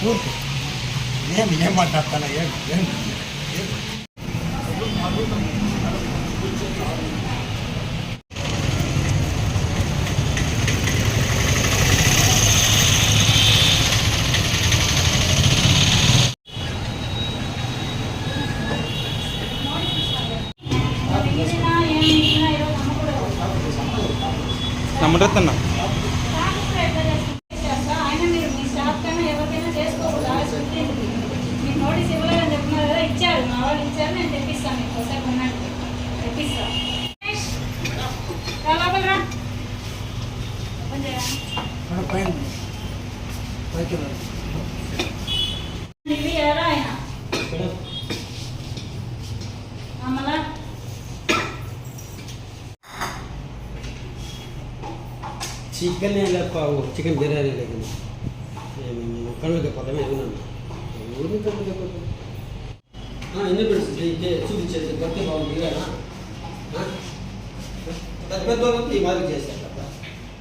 పూర్తి ఏమి ఏం మాట్లాడతాను ఏం ఏం ఏం? నమ్మరత్తన్న ఇచ్చారు మా వాళ్ళు ఇచ్చారు నేను తెప్పిస్తాను మీకు ఒకసారి ఉన్నట్టు తెప్పిస్తా రా లోపల రా ఓపెన్ చేయరా? మన పైన పైకి రా. ఇది ఎవరా ఆయన అమ్మలా చికెన్ లేక చికెన్ బిర్యానీ లేకుండా కళ్ళకి పదమే ఉన్నాను ఊరి కళ్ళకి పదం ఎన్ని పెడుతుంది చూపించేది కొత్త బాగుంది కదా పెద్ద పెద్ద వాళ్ళకి ఈ మాదిరి చేశారు కదా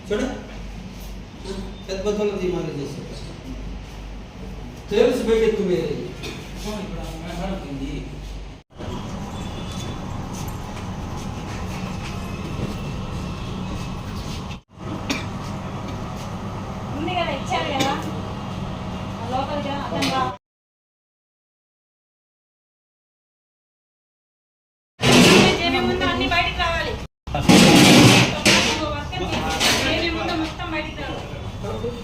చూడ పెద్ద పెద్ద వాళ్ళకి ఈ మాదిరి చేశారు తెలుసు బయట ఎక్కువ మీరు ఉంది కదా ఇచ్చారు కదా ఆ లోపలికి రావాలి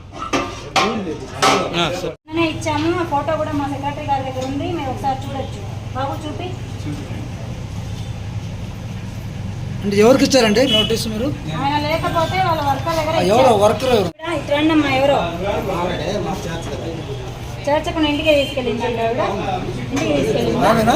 ఇచ్చాము ఫోటో కూడా మా సెక్రటరీ గారి దగ్గర ఉంది. మీరు ఒకసారి చూడొచ్చు. బాబు చూపి. అంటే ఎవరికి ఇచ్చారండి నోటీస్ మీరు? ఆయన లేకపోతే వాళ్ళ వర్కర్ దగ్గర ఎవరో. వర్కర్ ఎవరు? ఇక్కడ ఇట్రండి అమ్మా ఎవరో? చేర్చకుండా ఇంటికే తీసుకెళ్ళింది ఆవిడ. ఇంటికి తీసుకెళ్ళింది.